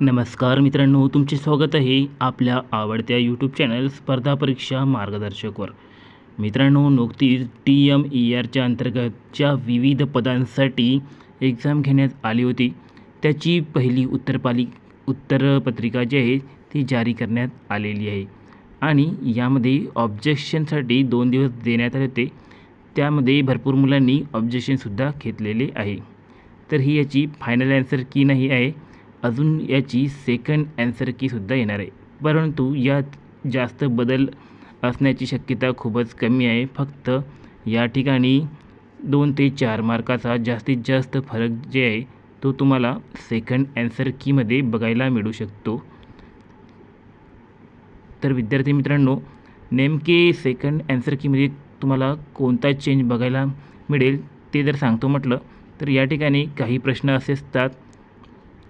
नमस्कार मित्रांनो तुमचे स्वागत आहे आपल्या आवडत्या यूट्यूब चॅनल स्पर्धा परीक्षा मार्गदर्शकवर. मित्रांनो नुकतीच टी एम ई आरच्या अंतर्गतच्या विविध पदांसाठी एक्झाम घेण्यात आली होती. त्याची पहिली उत्तरपाली उत्तरपत्रिका जी आहे ती जारी करण्यात आलेली आहे. आणि यामध्ये ऑब्जेक्शनसाठी दोन दिवस देण्यात आले होते. त्यामध्ये भरपूर मुलांनी ऑब्जेक्शनसुद्धा घेतलेले आहे. तर ही याची फायनल ॲन्सर की नाही आहे अजून याची सेकंड ॲन्सर कीसुद्धा येणार आहे. परंतु यात जास्त बदल असण्याची शक्यता खूपच कमी आहे. फक्त या ठिकाणी दोन ते चार मार्काचा जास्तीत जास्त फरक जे आहे तो तुम्हाला सेकंड ॲन्सर कीमध्ये बघायला मिळू शकतो. तर विद्यार्थी मित्रांनो नेमके सेकंड ॲन्सर कीमध्ये तुम्हाला कोणता चेंज बघायला मिळेल ते जर सांगतो म्हटलं तर या ठिकाणी काही प्रश्न असे असतात.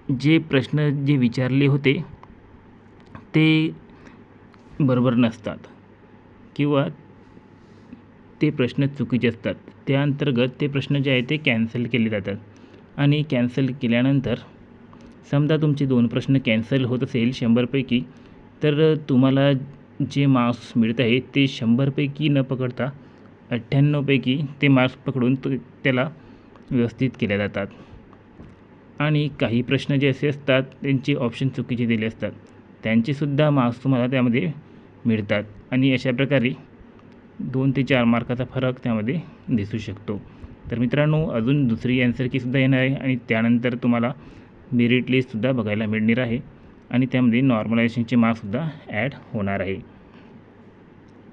जे प्रश्न जे विचारले होते ते बरोबर नसतात. किंवा ते प्रश्न चुकीचे असतात. त्या अंतर्गत ते प्रश्न जे आहे ते कॅन्सल केले जातात. आणि कॅन्सल केल्यानंतर समजा तुमचे दोन प्रश्न कॅन्सल होत असेल शंभरपैकी तर तुम्हाला जे मार्क्स मिळत आहे ते शंभरपैकी न पकडता अठ्ठ्याण्णवपैकी ते मार्क्स पकडून तो त्याला व्यवस्थित केल्या जातात. आणि काही प्रश्न जे असे असतात त्यांचे ऑप्शन चुकीचे दिले असतात. त्यांचेसुद्धा मार्क्स तुम्हाला त्यामध्ये मिळतात. आणि अशा प्रकारे दोन ते चार मार्काचा फरक त्यामध्ये दिसू शकतो. तर मित्रांनो अजून दुसरी ॲन्सर कीसुद्धा येणार आहे आणि त्यानंतर तुम्हाला मेरिट लिस्टसुद्धा बघायला मिळणार आहे आणि त्यामध्ये नॉर्मलायझेशनचे मार्क्ससुद्धा ॲड होणार आहे.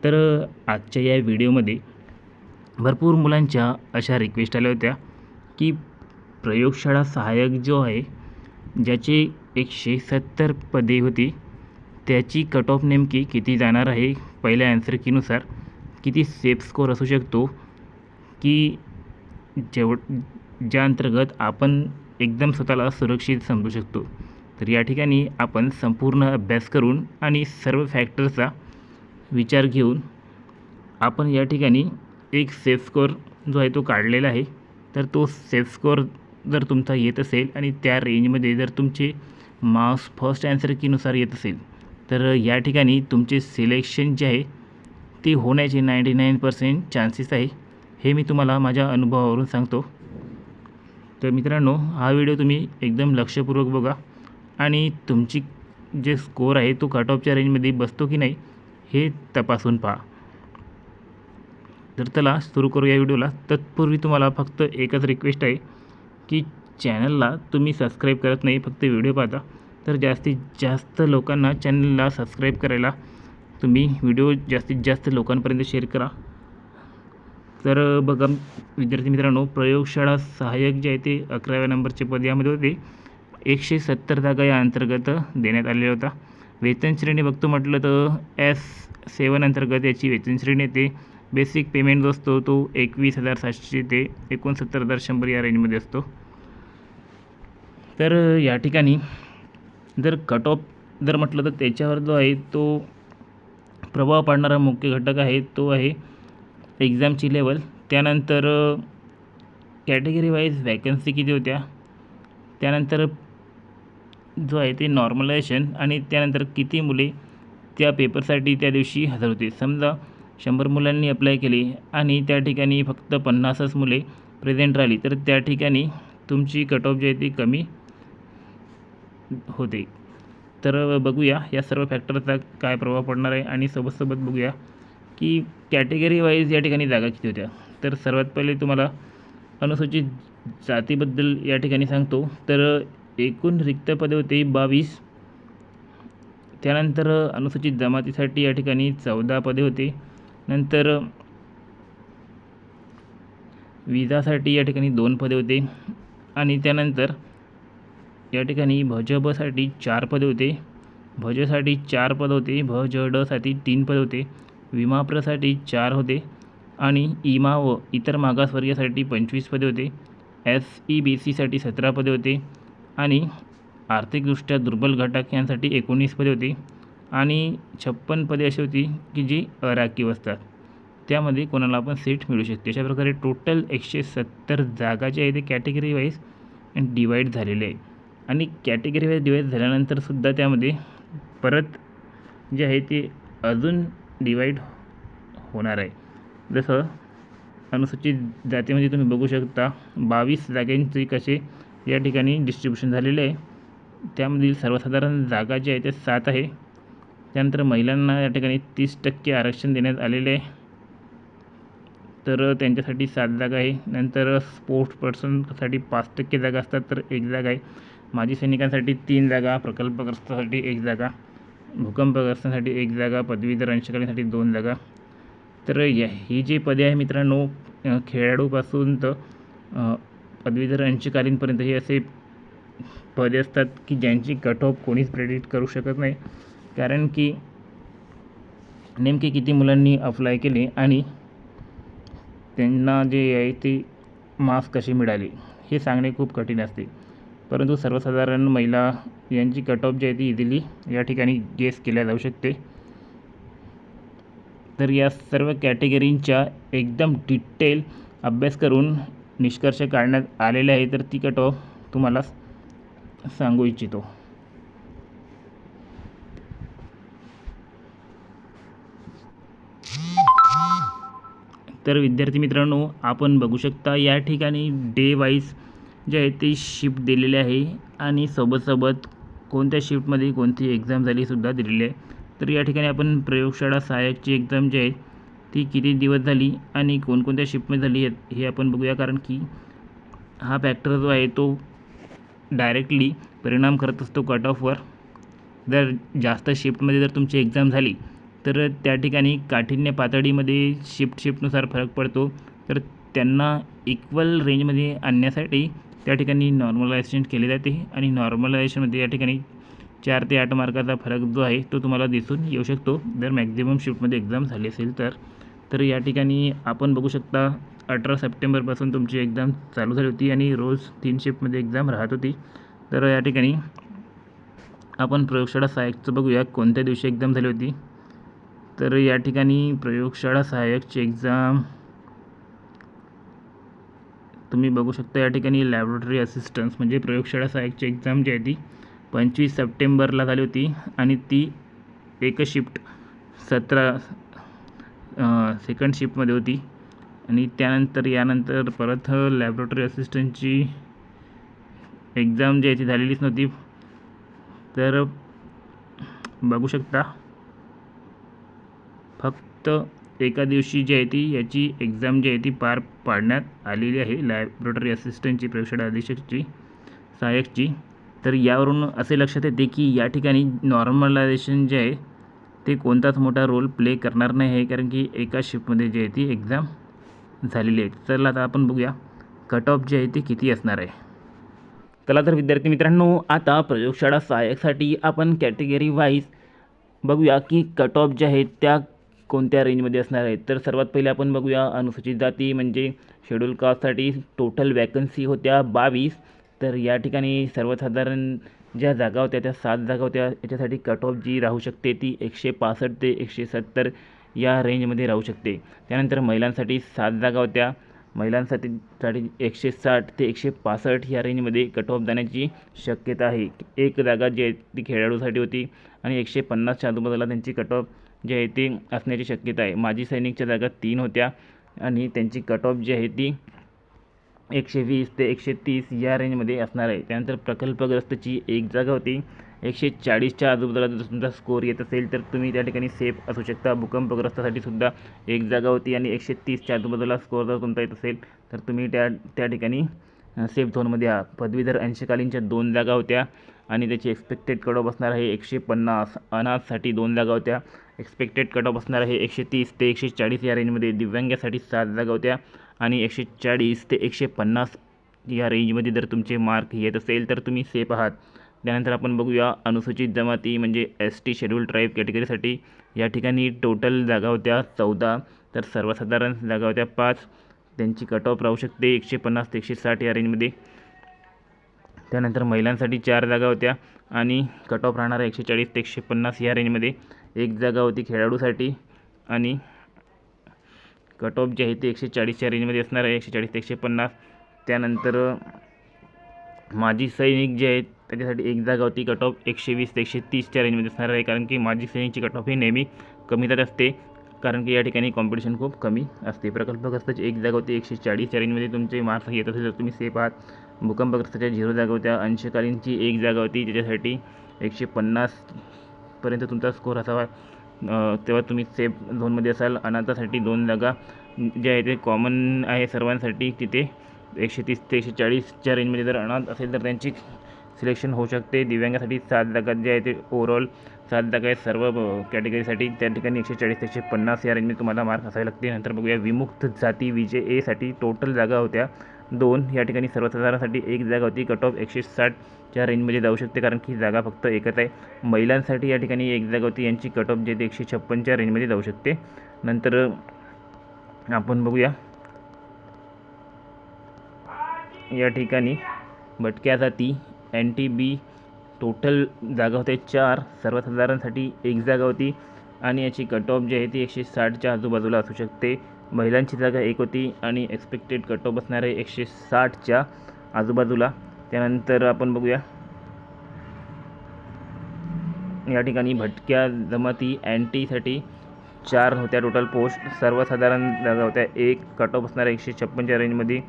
तर आजच्या या व्हिडिओमध्ये भरपूर मुलांच्या अशा रिक्वेस्ट आल्या होत्या की प्रयोगशाळा सहाय्यक जो आहे ज्याचे एकशे सत्तर पदे होती त्याची कट ऑफ नेमकी किती जाणार आहे पहिल्या ॲन्सर कीनुसार किती सेफ स्कोअर असू शकतो की जेव ज्या अंतर्गत आपण एकदम स्वतःला सुरक्षित समजू शकतो. तर या ठिकाणी आपण संपूर्ण अभ्यास करून आणि सर्व फॅक्टरचा विचार घेऊन आपण या ठिकाणी एक सेफ स्कोअर जो आहे तो काढलेला आहे. तर तो सेफ स्कोअर जर तुमचा येत असेल आणि त्या रेंजमध्ये जर तुमचे मार्क्स फर्स्ट ॲन्सर कीनुसार येत असेल तर या ठिकाणी तुमचे सिलेक्शन जे आहे ते होण्याचे नाईंटी नाईन पर्सेंट चान्सेस आहे. हे मी तुम्हाला माझ्या अनुभवावरून सांगतो. तर मित्रांनो हा व्हिडिओ तुम्ही एकदम लक्षपूर्वक बघा. आणि तुमची जे स्कोअर आहे तो कट ऑफच्या रेंजमध्ये बसतो की नाही हे तपासून पहा. तर चला सुरू करू या व्हिडिओला तत्पूर्वी तुम्हाला फक्त एकच रिक्वेस्ट आहे. की चॅनलला तुम्ही सबस्क्राईब करत नाही फक्त व्हिडिओ पाहता. तर जास्तीत जास्त लोकांना चॅनलला सबस्क्राईब करायला तुम्ही व्हिडिओ जास्तीत जास्त लोकांपर्यंत शेअर करा. तर बघा विद्यार्थी मित्रांनो प्रयोगशाळा सहाय्यक जे आहे ते अकराव्या नंबरचे पद यामध्ये होते. एकशे सत्तर जागा या अंतर्गत देण्यात आलेला होता वेतन श्रेणी बघतो म्हटलं तर एस सेवन अंतर्गत याची वेतन श्रेणी येते. बेसिक पेमेंट जो असतो तो एकवीस हजार सातशे ते एकोणसत्तर हजार शंभर या रेंजमध्ये असतो. तर या ठिकाणी जर कट ऑफ जर म्हटलं तर त्याच्यावर जो आहे तो प्रभाव पाडणारा मुख्य घटक आहे तो आहे एक्झामची लेवल त्यानंतर कॅटेगरी वाईज वॅकन्सी किती होत्या? त्यानंतर जो आहे ते नॉर्मलायझेशन आणि त्यानंतर किती मुले त्या पेपरसाठी त्या दिवशी हजर होते. समजा शंभर मुलांनी अप्लाय केली आणि त्या ठिकाणी फक्त पन्नासच मुले प्रेझेंट राहिली. तर त्या ठिकाणी तुमची कट ऑफ जी आहे ती कमी होते. तर बघूया या सर्व फॅक्टरचा काय प्रभाव पडणार आहे आणि सोबतसोबत बघूया की कॅटेगरी वाईज या ठिकाणी जागा किती होत्या. तर सर्वात पहिले तुम्हाला अनुसूचित जातीबद्दल या ठिकाणी सांगतो. तर एकूण रिक्त पदे होते बावीस. त्यानंतर अनुसूचित जमातीसाठी या ठिकाणी चौदा पदे होते. नंतर विजासाठी या ठिकाणी दोन पदे होते. आणि त्यानंतर या ठिकाणी भजबसाठी चार पदे होते. भजसाठी चार पद होते. भजडसाठी तीन पद होते. विमाप्रसाठी चार होते. आणि इमा व इतर मागासवर्गीयासाठी पंचवीस पदे होते. एस ई बी सीसाठी सतरा पदे होते. आणि आर्थिकदृष्ट्या दुर्बल घटक यांसाठी एकोणीस पदे होते. आणि छप्पन पदे अशी होती की जी अराखीव असतात. त्यामध्ये कोणाला आपण सीट मिळू शकते. अशा प्रकारे टोटल एकशे सत्तर जागा जे आहे ते कॅटेगरी वाईज डिवाईड झालेले आहे. आणि कॅटेगरी वाईज डिवाईड झाल्यानंतरसुद्धा त्यामध्ये परत जे आहे ते अजून डिवाईड होणार आहे. जसं अनुसूचित जातीमध्ये तुम्ही बघू शकता बावीस जागांचे कसे या ठिकाणी डिस्ट्रीब्युशन झालेले आहे. त्यामधील सर्वसाधारण जागा जी आहे ते सात आहे. त्यानंतर महिलांना या ठिकाणी तीस टक्के आरक्षण देण्यात आलेले आहे. तर त्यांच्यासाठी सात जागा आहे. नंतर स्पोर्ट्स पर्सनसाठी पाच टक्के जागा असतात तर एक जागा आहे. माजी सैनिकांसाठी तीन जागा प्रकल्पग्रस्तासाठी एक जागा भूकंपग्रस्तांसाठी एक जागा पदवीधर अंशकालीनसाठी दोन जागा. तर या ही जी पदे आहे मित्रांनो खेळाडूपासून तर पदवीधर अंशकालीनपर्यंत हे असे पदे असतात की ज्यांची कट ऑफ कोणीच प्रेडिक्ट करू शकत नाही. कारण की नेमके किती मुलांनी अप्लाय केले आणि त्यांना जे आहे ते मार्क्स कसे मिळाले हे सांगणे खूप कठीण असते. परंतु सर्वसाधारण महिला यांची कट ऑफ जी आहे ती इझिली या ठिकाणी गेस केल्या जाऊ शकते. तर या सर्व कॅटेगरींच्या एकदम डिटेल अभ्यास करून निष्कर्ष काढण्यात आलेले आहे तर ती कट ऑफ तुम्हाला सांगू इच्छितो. तर विद्यार्थी मित्रांनो आपण बघू शकता या ठिकाणी डे वाईज जे आहे ते शिफ्ट दिलेले आहे आणि सोबत कोणत्या शिफ्टमध्ये कोणती एक्झाम झालीसुद्धा दिलेली आहे. तर या ठिकाणी आपण प्रयोगशाळा सहाय्यकची एक्झाम जी आहे ती किती दिवस झाली आणि कोणकोणत्या शिफ्टमध्ये झाली हे आपण बघूया. कारण की हा फॅक्टर जो आहे तो डायरेक्टली परिणाम करत असतो कट ऑफवर जर जास्त शिफ्टमध्ये जर तुमची एक्झाम झाली तर त्या ठिकाणी काठिण्य पातळीमध्ये शिफ्ट शिफ्टनुसार फरक पडतो. तर त्यांना इक्वल रेंजमध्ये आणण्यासाठी त्या ठिकाणी नॉर्मलायझेशन केले जाते आणि नॉर्मलायझेशनमध्ये या ठिकाणी चार ते आठ मार्काचा फरक जो आहे तो तुम्हाला दिसून येऊ शकतो. जर मॅक्झिमम शिफ्टमध्ये एक्झाम झाली असेल तर तर या ठिकाणी आपण बघू शकता अठरा सप्टेंबरपासून तुमची एक्झाम चालू झाली होती आणि रोज तीन शिफ्टमध्ये एक्झाम राहत होती. तर या ठिकाणी आपण प्रयोगशाळा सहाय्यकचं बघूया. कोणत्या दिवशी एक्झाम झाली होती? तर या ठिकाणी प्रयोगशाळा सहाय्यकची एक्झाम तुम्ही बघू शकता या ठिकाणी लॅबोरेटरी असिस्टन्स म्हणजे प्रयोगशाळा सहाय्यकची एक्झाम जी आहे ती पंचवीस सप्टेंबरला झाली होती आणि ती एक शिफ्ट सतरा सेकंड शिफ्टमध्ये होती. आणि त्यानंतर यानंतर परत लॅबोरेटरी असिस्टंटची एक्झाम जी आहे ती झालेलीच नव्हती. तर बघू शकता. फक्त एका दिवशी जी आहे ती याची एक्झाम जी आहे ती पार पाडण्यात आलेली आहे. लॅबोरेटरी असिस्टंटची प्रयोगशाळा अधीक्षकची सहाय्यकची. तर यावरून असे लक्षात येते की या ठिकाणी नॉर्मलायझेशन जे आहे ते कोणताच मोठा रोल प्ले करणार नाही आहे कारण की एका शिफ्टमध्ये जी आहे ती एक्झाम झालेली आहे. चला आता आपण बघूया कट ऑफ जे आहे ते किती असणार आहे. चला तर विद्यार्थी मित्रांनो आता प्रयोगशाळा सहाय्यकसाठी आपण कॅटेगरी वाईज बघूया की कट ऑफ जे आहेत त्या कोणत्या रेंजमध्ये असणार आहेत? तर सर्वात पहिले आपण बघूया अनुसूचित जाती म्हणजे शेड्यूल कास्टसाठी टोटल वॅकन्सी होत्या बावीस. तर या ठिकाणी सर्वसाधारण ज्या जागा होत्या त्या सात जागा होत्या. याच्यासाठी कट ऑफ जी राहू शकते ती एकशे पासष्ट ते एकशे सत्तर या रेंजमध्ये राहू शकते. त्यानंतर महिलांसाठी सात जागा होत्या. महिलांसाठी साठी एकशे साठ ते एकशे पासष्ट ह्या रेंजमध्ये कट ऑफ जाण्याची शक्यता आहे. एक जागा जी आहे ती खेळाडूसाठी होती आणि एकशे पन्नासच्या आजूबाजूला त्यांची कट ऑफ जी आहे ती असण्याची शक्यता आहे. माजी सैनिकच्या जागा तीन होत्या आणि त्यांची कट ऑफ जी आहे ती एकशे वीस ते एकशे तीस या रेंजमध्ये असणार आहे. त्यानंतर प्रकल्पग्रस्तची एक जागा होती. एकशे चाळीसच्या आजूबाजूला जर तुमचा स्कोर येत असेल तर तुम्ही त्या ठिकाणी सेफ असू शकता. भूकंपग्रस्तासाठी सुद्धा एक जागा होती आणि एकशे तीसच्या आजूबाजूला स्कोर जर तुमचा येत असेल तर तुम्ही त्या त्या ठिकाणी सेफ झोनमध्ये आहात. पदवीधर अंशकालीनच्या दोन जागा होत्या. आणि त्याची एक्सपेक्टेड कट ऑफ असणार आहे एकशे पन्नास. अनाथसाठी दोन जागा होत्या. एक्सपेक्टेड कट ऑफ असणार आहे एकशे तीस ते एकशे चाळीस या रेंजमध्ये दिव्यांगासाठी सात जागा होत्या. आणि एकशे चाळीस ते एकशे पन्नास या रेंजमध्ये जर तुमचे मार्क येत असेल तर तुम्ही सेफ आहात. त्यानंतर आपण बघूया अनुसूचित जमाती म्हणजे एस टी शेड्यूल ट्राईब कॅटेगरीसाठी या ठिकाणी टोटल जागा होत्या चौदा तर सर्वसाधारण जागा होत्या पाच. त्यांची कट ऑफ राहू शकते एकशे पन्नास ते एकशे साठ या रेंजमध्ये त्यानंतर महिलांसाठी चार जागा होत्या आणि कट ऑफ राहणारा एकशे चाळीस ते एकशे पन्नास या रेंजमध्ये एक जागा होती खेळाडूसाठी आणि कट ऑफ जे आहे ते एकशे चाळीसच्या रेंजमध्ये असणार आहे एकशे चाळीस ते एकशे पन्नास. त्यानंतर माजी सैनिक जे आहेत त्याच्यासाठी एक जागा होती कट ऑफ एकशे वीस ते एकशे तीसच्या रेंजमध्ये असणार आहे कारण की माझी सैनिकची कट ऑफ ही नेहमी कमी जात असते कारण की या ठिकाणी कॉम्पिटिशन खूप कमी असते. प्रकल्पग्रस्ताची एक जागा होती एकशे चाळीसच्या रेंजमध्ये तुमचे मार्क्स येत असेल तर तुम्ही सेफ आहात. भूकंपग्रस्ताच्या झिरो जागा होत्या. अंशकालीनची एक जागा होती. त्याच्यासाठी एकशे पन्नासपर्यंत तुमचा स्कोर असावा. तेव्हा तुम्ही सेफ झोनमध्ये असाल. अनाथासाठी दोन जागा जे आहे ते कॉमन आहे सर्वांसाठी. तिथे एकशे तीस ते एकशे चाळीसच्या रेंजमध्ये जर अनाथ असेल तर त्यांची सिलेक्शन होऊ शकते. दिव्यांगासाठी सात जागा जे आहे ते ओव्हरऑल सात जागा आहेत सर्व कॅटेगरीसाठी त्या ठिकाणी एकशे चाळीस ते एकशे पन्नास या रेंजमध्ये तुम्हाला मार्क असावे लागते नंतर बघूया. विमुक्त जाती विजय एसाठी टोटल जागा होत्या. दोन या ठिकाणी सर्वसाधारणसाठी एक जागा होती. कट ऑफ एकशे साठच्या रेंजमध्ये जाऊ शकते कारण की जागा फक्त एकच आहे. महिलांसाठी या ठिकाणी एक जागा होती. यांची कट ऑफ जे ते एकशे छप्पनच्या रेंजमध्ये जाऊ शकते. नंतर आपण बघूया. या ठिकाणी भटक्या जाती एन टी बी टोटल जागा होते चार सर्वसाधारणसाठी एक जागा होती. आणि याची कट ऑफ जी आहे ती एकशे साठच्या आजूबाजूला असू शकते. महिलांची जागा एक होती आणि एक्सपेक्टेड कट ऑफ असणार आहे एकशे साठच्या आजूबाजूला. त्यानंतर आपण बघूया. या ठिकाणी भटक्या जमाती अँटीसाठी चार होत्या टोटल पोस्ट सर्वसाधारण जागा होत्या. एक कट ऑफ असणार आहे एकशे छप्पनच्या रेंजमध्ये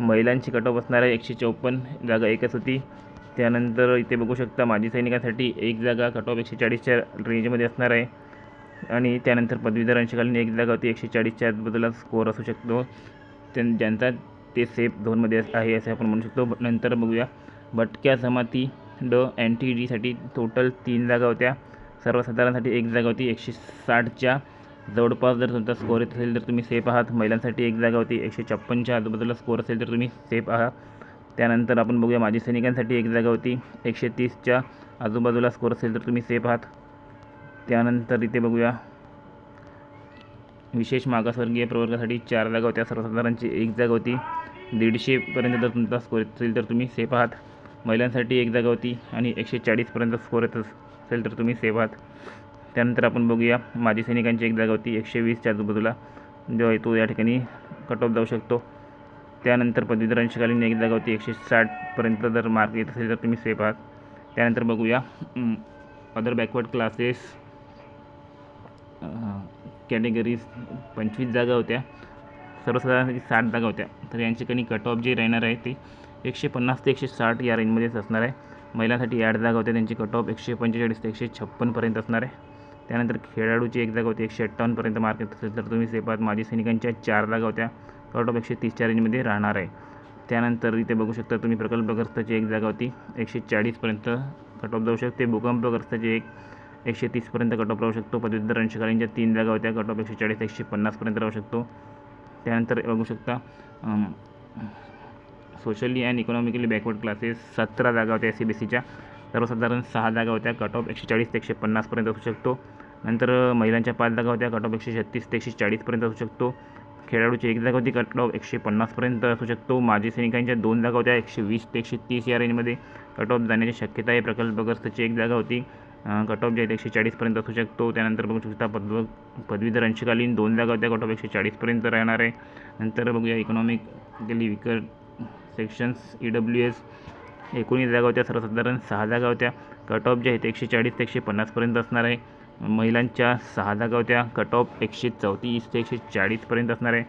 महिलांची कट ऑफ असणार आहे एकशे चौपन्न जागा एकच होती. त्यानंतर इथे बघू शकता माजी सैनिकांसाठी एक जागा कट ऑफ एकशे चाळीसच्या रेंजमध्ये असणार आहे. आणि त्यानंतर पदवीधर अंशकालीन एक जागा होती एकशे चाळीसच्या आजूबाजूला स्कोअर असू शकतो. त्यां ज्यांचा ते सेफ झोनमध्ये आहे असे आपण म्हणू शकतो. नंतर बघूया. भटक्या जमाती ड एन टी डीसाठी टोटल तीन जागा होत्या. सर्वसाधारणसाठी एक जागा होती एकशे साठच्या. जवळपास जर तुमचा स्कोअर येत असेल तर तुम्ही सेफ आहात. महिलांसाठी एक जागा होती एकशे छप्पनच्या आजूबाजूला स्कोअर असेल तर तुम्ही सेफ आहात. त्यानंतर आपण बघूया माजी सैनिकांसाठी एक जागा होती एकशे तीसच्या आजूबाजूला स्कोअर असेल तर तुम्ही सेफ आहात. त्यानंतर इथे बघूया. विशेष मागासवर्गीय प्रवर्गासाठी चार जागा होत्या. सर्वसाधारणची एक जागा होती. दीडशेपर्यंत जर तुमचा स्कोर येत असेल तर तुम्ही सेफ आहात. महिलांसाठी एक जागा होती आणि एकशे चाळीसपर्यंत स्कोर येत असेल तर तुम्ही सेफ आहात. त्यानंतर आपण बघूया. माजी सैनिकांची एक जागा होती. एकशे वीसच्या आजूबाजूला. जो आहे तो या ठिकाणी कट ऑफ जाऊ शकतो. त्यानंतर पदवीधर अंशकालीन एक जागा होती. एकशे साठपर्यंत जर मार्क येत असेल तर तुम्ही सेफ आहात. त्यानंतर बघूया. अदर बॅकवर्ड क्लासेस कॅटेगरीज पंचवीस जागा होत्या. सर्वसाधारण साठ जागा होत्या. तर यांची कणी कट ऑफ जी राहणार आहे ती एकशे पन्नास ते एकशे साठ या रेंजमध्येच असणार आहे. महिलांसाठी आठ जागा होत्या. त्यांची कट ऑफ एकशे पंचेचाळीस ते एकशे छप्पनपर्यंत असणार आहे. त्यानंतर खेळाडूची एक जागा होती एकशे अठ्ठावन्नपर्यंत मार्क येत असेल तर तुम्ही सेफ आहात माजी सैनिकांच्या चार जागा होत्या. कट ऑफ एकशे तीसच्या रेंजमध्ये राहणार आहे. त्यानंतर इथे बघू शकता तुम्ही प्रकल्पग्रस्ताची एक जागा होती. एकशे चाळीसपर्यंत कट ऑफ जाऊ शकते. भूकंपग्रस्ताची एक एकशे तीसपर्यंत कट ऑफ राहू शकतो. पदवीधर अंशकालीनच्या तीन जागा होत्या. कट ऑफ एकशे चाळीस एकशे पन्नासपर्यंत राहू शकतो. त्यानंतर बघू शकता socially and economically backward classes सतरा जागा होत्या एस सी बी सीच्या सर्वसाधारण सहा जागा होत्या. कट ऑफ एकशे चाळीस ते एकशे पन्नासपर्यंत असू शकतो. नंतर महिलांच्या पाच जागा होत्या. कट ऑफ एकशे छत्तीस ते एकशे चाळीसपर्यंत असू शकतो. खेळाडूची एक जागा होती. कट ऑफ एकशे पन्नासपर्यंत असू शकतो. माजी सैनिकांच्या दोन जागा होत्या. एकशे वीस ते एकशे तीस या रेंजमध्ये कट ऑफ जाण्याची शक्यता आहे प्रकल्पग्रस्ताची एक जागा होती. कट ऑफ जे आहे एकशे चाळीसपर्यंत असू शकतो. त्यानंतर बघू शकता पदव पदवीधर अंशकालीन दोन जागा होत्या कट ऑफ एकशे चाळीसपर्यंत राहणार आहे. नंतर बघूया economically weaker sections E W S एकोणीस जागा होत्या सर्वसाधारण सहा जागा होत्या. कट ऑफ जे आहेत एकशे चाळीस ते एकशे पन्नासपर्यंत असणार आहे. महिलांच्या सहा जागा होत्या कट ऑफ एकशे चौतीस ते एकशे चाळीसपर्यंत असणार आहे.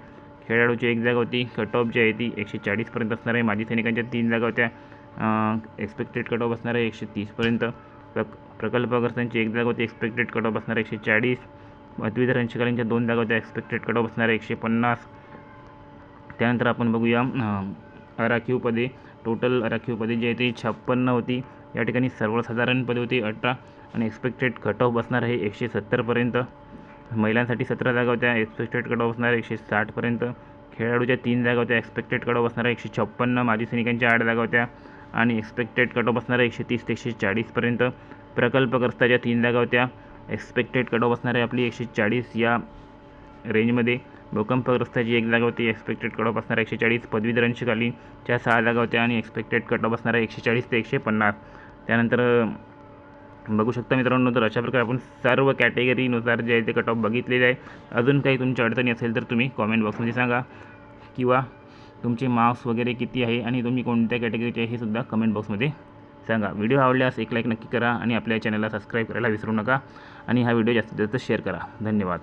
खेळाडूची एक जागा होती कट ऑफ जी आहे ती एकशे चाळीसपर्यंत असणार आहे. माजी सैनिकांच्या तीन जागा होत्या. एक्सपेक्टेड कट ऑफ असणार आहे एकशे तीसपर्यंत प्रकल्पग्रस्तांची एक जागा होती एक्सपेक्टेड कट ऑफ असणार एकशे चाळीस. पदवीधर अंशकालीनच्या दोन जागा होत्या एक्सपेक्टेड कट ऑफ असणार एकशे पन्नास. त्यानंतर आपण बघूया राखीव पदे. टोटल राखीव पदे जी आहे ती छप्पन्न होती. या ठिकाणी सर्वसाधारण पदे होती अठरा आणि एक्सपेक्टेड कट ऑफ बसणार आहे एकशे सत्तरपर्यंत महिलांसाठी सतरा जागा होत्या एक्सपेक्टेड कट ऑफ असणार एकशे साठपर्यंत खेळाडूच्या तीन जागा होत्या एक्सपेक्टेड कट ऑफ असणार एकशे छप्पन्न. माजी सैनिकांच्या आठ जागा होत्या आणि एक्सपेक्टेड कट ऑफ असणार एकशे तीस ते एकशे चाळीसपर्यंत प्रकल्पग्रस्ताच्या तीन जागा होत्या एक्सपेक्टेड कट ऑफ असणार आहे आपली एकशे चाळीस या रेंजमध्ये भूकंपग्रस्ताची एक जागा होती एक्सपेक्टेड कट ऑफ असणार एकशे चाळीस पदवीधर अंशकालीनच्या सहा जागा होत्या आणि एक्सपेक्टेड कट ऑफ असणार आहे एकशे चाळीस ते एकशे पन्नास. त्यानंतर बघू शकता मित्रांनो तर अशा प्रकारे आपण सर्व कॅटेगरीनुसार जे आहे ते कट ऑफ बघितलेले आहे. अजून काही तुमच्या अडचणी असेल तर तुम्ही कॉमेंट बॉक्समध्ये सांगा. किंवा तुमचे मार्क्स वगैरे किती आहे आणि तुम्ही कोणत्या कॅटेगरीचे आहे हे सुद्धा कमेंट बॉक्समध्ये सांगा. व्हिडिओ आवडल्यास एक लाईक नक्की करा आणि आपल्या चॅनलला सबस्क्राईब करायला विसरू नका. आणि हा व्हिडिओ जास्तीत जास्त शेअर करा. धन्यवाद.